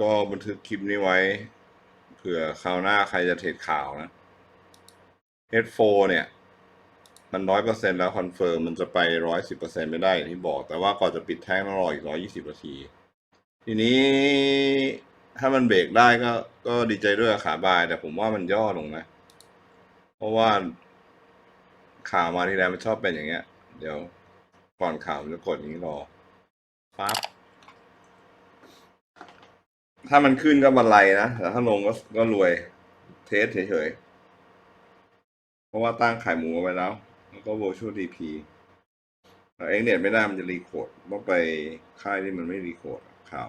ก็บันทึกคลิปนี้ไว้เผื่อคราวหน้าใครจะเทรดข่าวนะ H4 เนี่ย มันร้อยเปอร์เซ็นแล้วคอนเฟิร์มมันจะไปร้อยสิบเปอร์เซ็นไม่ได้ที่บอก แต่ว่าก่อนจะปิดแท่งต้องรออีกร้อยยี่สิบนาที ทีนี้ถ้ามันเบรกได้ก็ก็ดีใจด้วยขาบาย แต่ผมว่ามันย่อลงนะ เพราะว่าข่าวมาทีไรมันชอบเป็นอย่างเงี้ย เดี๋ยวก่อนข่าวมันจะกดอย่างนี้รอปั๊บ ถ้ามันขึ้นก็บันไลนะแต่ถ้าลงก็ก็รวย เทสเฉยๆ เพราะว่าตั้งขายหมูไว้แล้ว แล้วก็ virtual DP เอ็กเน็ตไม่ได้มันจะรีโคดต้องไปค่ายที่มันไม่รีโคดข่าว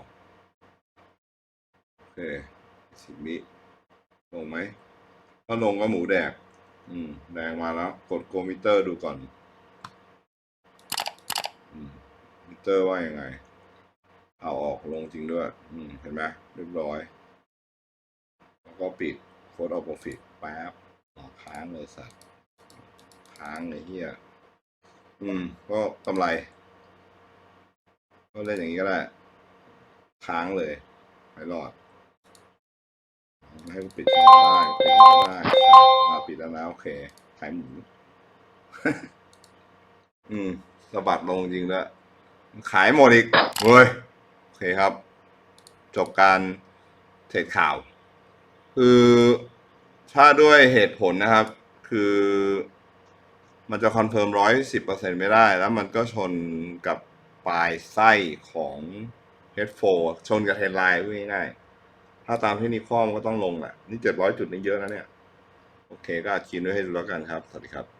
โอเคสิบวิลงไหมถ้าลงก็หมูแดก อืม แดงมาแล้ว กดโกมิเตอร์ดูก่อนอมิเตอร์ว่ายังไง เอาออกลงจริงด้วย อืม เห็นไหมเรียบร้อย แล้วก็ปิดโค้ดออฟโปรฟิตแป๊บค้างเลยสัตว์ค้างเลยเฮียอืม ก็กำไร ก็เล่นอย่างนี้ก็ได้ ค้างเลย ไม่รอด ให้ปิดได้ปิดได้มาปิดแล้วนะโอเค ขายหมู อืมสะบัดลงจริงแล้ว ขายหมดอีกเว้ย เคครับ จบการเทรดข่าว คือถ้าด้วยเหตุผลนะครับ คือมันจะคอนเฟิร์มร้อยสิบเปอร์เซ็นไม่ได้ แล้วมันก็ชนกับปลายไส้ของ H4 ชนกับเทรนไลน์ง่ายๆถ้าตามที่นิคอมก็ต้องลงแหละนี่เจ็ดร้อยจุดนี่เยอะนะเนี่ย โอเคก็อัดคลิปด้วยให้ดูแล้วกันครับ สวัสดีครับ